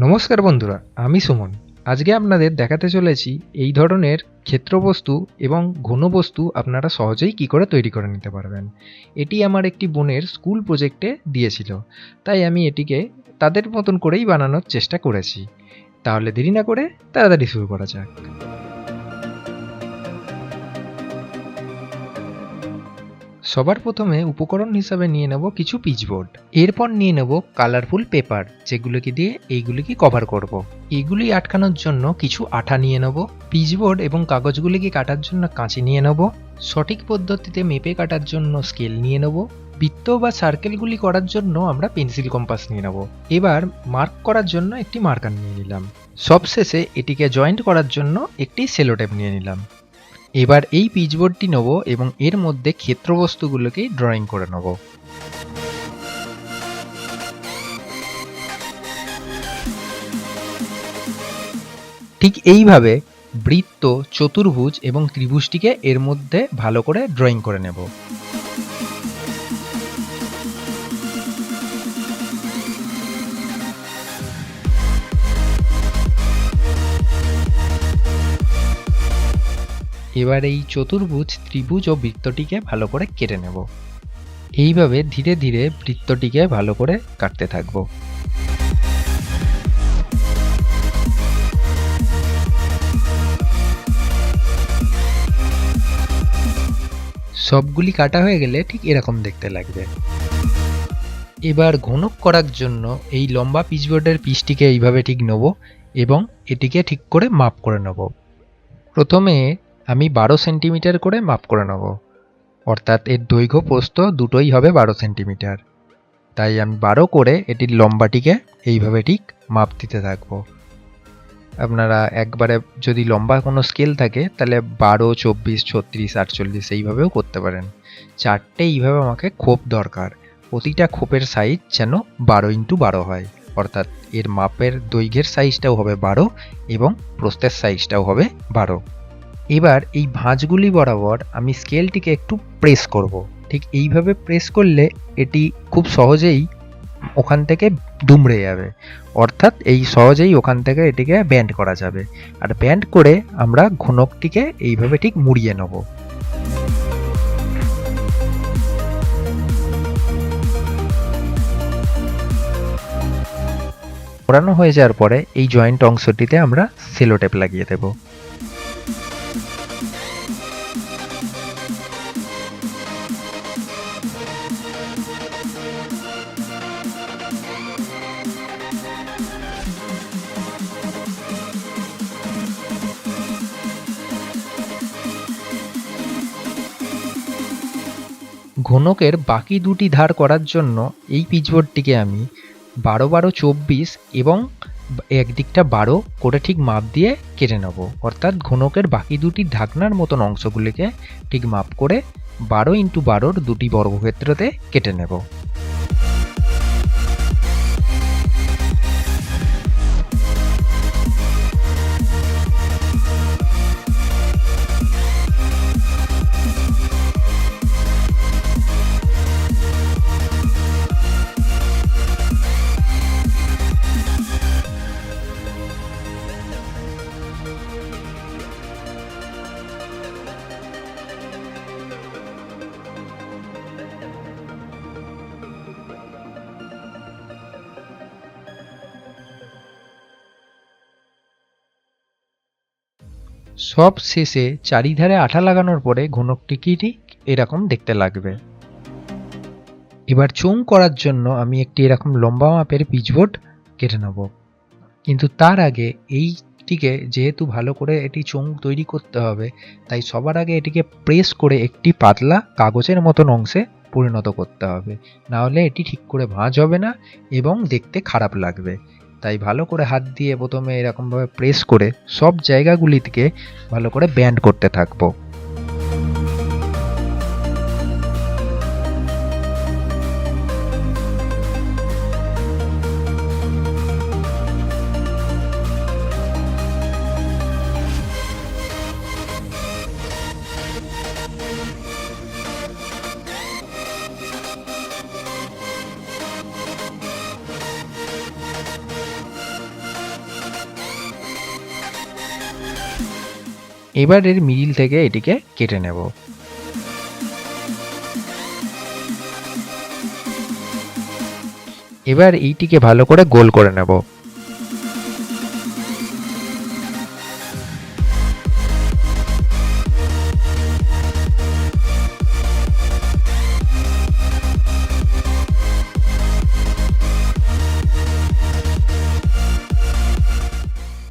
নমস্কার বন্ধুরা, আমি সুমন। আজকে আপনাদের দেখাতে চলেছি এই ধরনের ক্ষেত্রবস্তু এবং ঘনবস্তু আপনারা সহজেই কি করে তৈরি করে নিতে পারবেন। এটি আমার একটি বোনের স্কুল প্রজেক্টে দিয়েছিল, তাই আমি এটিকে তাদের মতন করেই বানানোর চেষ্টা করেছি। তাহলে দেরি না করে তাড়াতাড়ি শুরু করা যাক। সবার প্রথমে উপকরণ হিসাবে নিয়ে নেব কিছু পিচবোর্ড এরপর নিয়ে নেব কালারফুল পেপার, যেগুলোকে দিয়ে এইগুলিকে কভার করব। এগুলি আটকানোর জন্য কিছু আঠা নিয়ে নেব পিচবোর্ড এবং কাগজগুলিকে কাটার জন্য কাঁচি নিয়ে নেব, সঠিক পদ্ধতিতে মেপে কাটার জন্য স্কেল নিয়ে নেব, বৃত্ত বা সার্কেলগুলি করার জন্য আমরা পেন্সিল কম্পাস নিয়ে নেব। এবার মার্ক করার জন্য একটি মার্কার নিয়ে নিলাম। সবশেষে এটিকে জয়েন্ট করার জন্য একটি সেলোটেপ নিয়ে নিলাম। এবার এই পিচবোর্ডটি নেব এবং এর মধ্যে ক্ষেত্রবস্তুগুলোকে ড্রয়িং করে নেব। ঠিক এইভাবে বৃত্ত, চতুর্ভুজ এবং ত্রিভুজটিকে এর মধ্যে ভালো করে ড্রয়িং করে নেব। এবার এই চতুর্ভুজ ত্রিভুজ ও বৃত্তটিকে ভালো করে কেটে নেব। এইভাবে ধীরে ধীরে বৃত্তটিকে ভালো করে কাটতে থাকব। সবগুলি কাটা হয়ে গেলে ঠিক এরকম দেখতে লাগবে। এবার ঘনক করার জন্য এই লম্বা পিচবোর্ডের পিচটিকে এইভাবে ঠিক নেব এবং এটিকে ঠিক করে মাপ করে নেব। প্রথমে আমি বারো সেন্টিমিটার করে মাপ করে নেব। অর্থাৎ এর দৈর্ঘ্য প্রস্থ দুটোই হবে বারো সেন্টিমিটার। তাই আমি বারো করে এটির লম্বাটিকে এইভাবে ঠিক মাপ দিতে থাকব। আপনারা একবারে যদি লম্বা কোনো স্কেল থাকে, তাহলে বারো, চব্বিশ, ছত্রিশ, আটচল্লিশ এইভাবেও করতে পারেন। চারটে এইভাবে আমাকে খোপ দরকার। প্রতিটা খোপের সাইজ যেন বারো ইন্টু বারো হয়। অর্থাৎ এর মাপের দৈর্ঘ্যের সাইজটাও হবে বারো এবং প্রস্থের সাইজটাও হবে বারো। এবার এই ভাঁজগুলি বরাবর আমি স্কেলটিকে একটু প্রেস করব। ঠিক এইভাবে প্রেস করলে এটি খুব সহজেই ওখান থেকে দুমড়ে যাবে। অর্থাৎ এই সহজেই ওখান থেকে এটিকে ব্যান্ড করা যাবে। আর ব্যান্ড করে আমরা ঘনকটিকে এইভাবে ঠিক মুড়িয়ে নেব। মোড়ানো হয়ে যাওয়ার পরে এই জয়েন্ট অংশটিতে আমরা সেলোটেপ লাগিয়ে দেব। ঘনকের বাকি দুটি ধার করার জন্য এই পিচবোর্ডটিকে আমি বারো বারো চব্বিশ এবং একদিকটা বারো করে ঠিক মাপ দিয়ে কেটে নেব। অর্থাৎ ঘনকের বাকি দুটি ঢাকনার মতন অংশগুলিকে ঠিক মাপ করে বারো ইন্টু বারোর দুটি বর্গক্ষেত্রতে কেটে নেব। সব শেষে চারিধারে আঠা লাগানোর পরে ঘনকটিকে ঠিক এরকম দেখতে লাগবে। এবার চোং করার জন্য আমি একটি এরকম লম্বা মাপের পিচবোর্ড কেটে নেব। কিন্তু তার আগে এইটিকে যেহেতু ভালো করে এটি চোং তৈরি করতে হবে, তাই সবার আগে এটিকে প্রেস করে একটি পাতলা কাগজের মতন অংশে পরিণত করতে হবে। না হলে এটি ঠিক করে ভাঁজ হবে না এবং দেখতে খারাপ লাগবে। তাই ভালো করে হাত দিয়ে প্রথমে এরকমভাবে প্রেস করে সব জায়গাগুলিকে ভালো করে ব্যান্ড করতে থাকব। এবার এর মিডিল থেকে এটিকে কেটে নেব। এবার এইটিকে ভালো করে গোল করে নেব।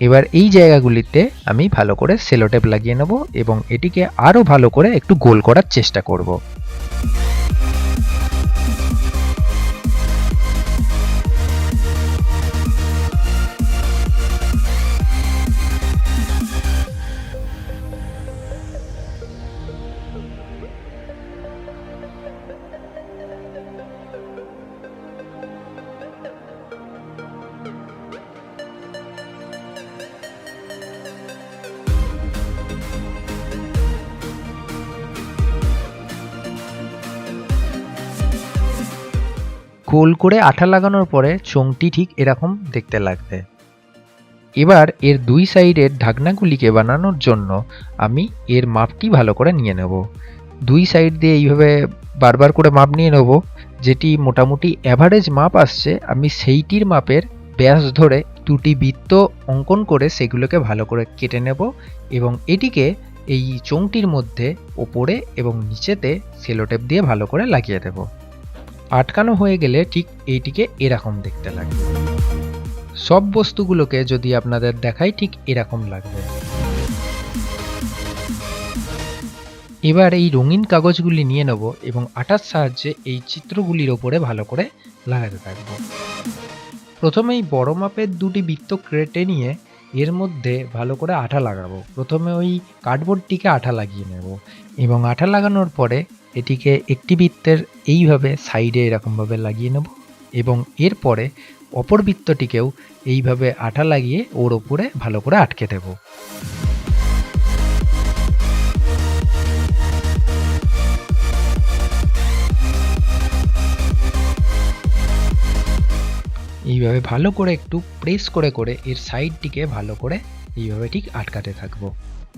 এবার এই জায়গাগুলিতে আমি ভালো করে সেলোটেপ লাগিয়ে নেব এবং এটিকে আরও ভালো করে একটু গোল করার চেষ্টা করব। গোল করে আঠা লাগানোর পরে চোঙটি ঠিক এরকম দেখতে লাগবে। এবার এর দুই সাইডের ঢাকনাগুলিকে বানানোর জন্য আমি এর মাপটি ভালো করে নিয়ে নেব। দুই সাইড দিয়ে এইভাবে বারবার করে মাপ নিয়ে নেব, যেটি মোটামুটি অ্যাভারেজ মাপ আসছে। আমি সেইটির মাপের ব্যাস ধরে দুটি বৃত্ত অঙ্কন করে সেগুলোকে ভালো করে কেটে নেব এবং এটিকে এই চোঙটির মধ্যে ওপরে এবং নিচেতে সেলোটেপ দিয়ে ভালো করে লাগিয়ে দেব। আটকানো হয়ে গেলে ঠিক এইটিকে এরকম দেখতে লাগবে সব বস্তুগুলোকে যদি আপনাদের দেখাই ঠিক এরকম লাগবে। এবার এই রঙিন কাগজগুলি নিয়ে নেব এবং আটার সাহায্যে এই চিত্রগুলির ওপরে ভালো করে লাগাতে থাকব। প্রথমেই বড় মাপের দুটি বৃত্ত ক্রেটে নিয়ে এর মধ্যে ভালো করে আঠা লাগাবো। প্রথমে ওই কার্ডবোর্ডটিকে আঠা লাগিয়ে নেব এবং আঠা লাগানোর পরে এটিকে একটি বৃত্তের এইভাবে সাইডে এরকমভাবে লাগিয়ে নেব এবং এরপরে অপর বৃত্তটিকেও এইভাবে আঠা লাগিয়ে ওর ওপরে ভালো করে আটকে দেব। এইভাবে ভালো করে একটু প্রেস করে করে এর সাইডটিকে ভালো করে এইভাবে ঠিক আটকাতে থাকব।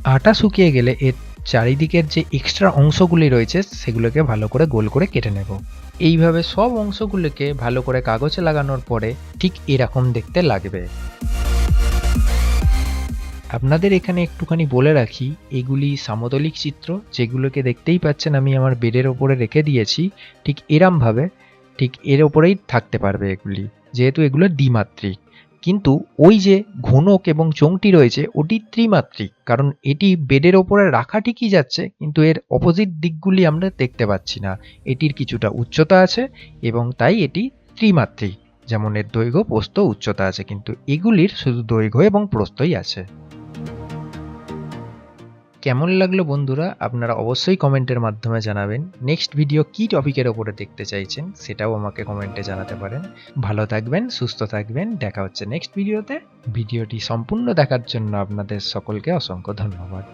আটা শুকিয়ে গেলে এর চারিদিকের যে এক্সট্রা অংশগুলি রয়েছে, সেগুলোকে ভালো করে গোল করে কেটে নেব। এইভাবে সব অংশগুলোকে ভালো করে কাগজে লাগানোর পরে ঠিক এরকম দেখতে লাগবে। আপনাদের এখানে একটুখানি বলে রাখি, এগুলি সামতলিক চিত্র, যেগুলোকে দেখতেই পাচ্ছেন আমি আমার বেডের ওপরে রেখে দিয়েছি। ঠিক এরমভাবে, ঠিক এর ওপরেই থাকতে পারবে এগুলি, যেহেতু এগুলো দ্বিমাত্রিক। কিন্তু ওই যে ঘনক এবং চোঙটি রয়েছে, ওটি ত্রিমাত্রিক, কারণ এটি বেডের ওপরে রাখা ঠিকই যাচ্ছে, কিন্তু এর অপোজিট দিকগুলি আমরা দেখতে পাচ্ছি না। এটির কিছুটা উচ্চতা আছে এবং তাই এটি ত্রিমাত্রিক, যেমন এর দৈর্ঘ্য, প্রস্থ, উচ্চতা আছে, কিন্তু এগুলির শুধু দৈর্ঘ্য এবং প্রস্থই আছে। কেমন লাগল বন্ধুরা? আপনারা অবশ্যই কমেন্টের মাধ্যমে জানাবেন। নেক্সট ভিডিও কি টপিকের ওপরে দেখতে চাইছেন, সেটাও আমাকে কমেন্টে জানাতে পারেন। ভালো থাকবেন, সুস্থ থাকবেন। দেখা হচ্ছে নেক্সট ভিডিওতে ভিডিওটি সম্পূর্ণ দেখার জন্য আপনাদের সকলকে অসংখ্য ধন্যবাদ।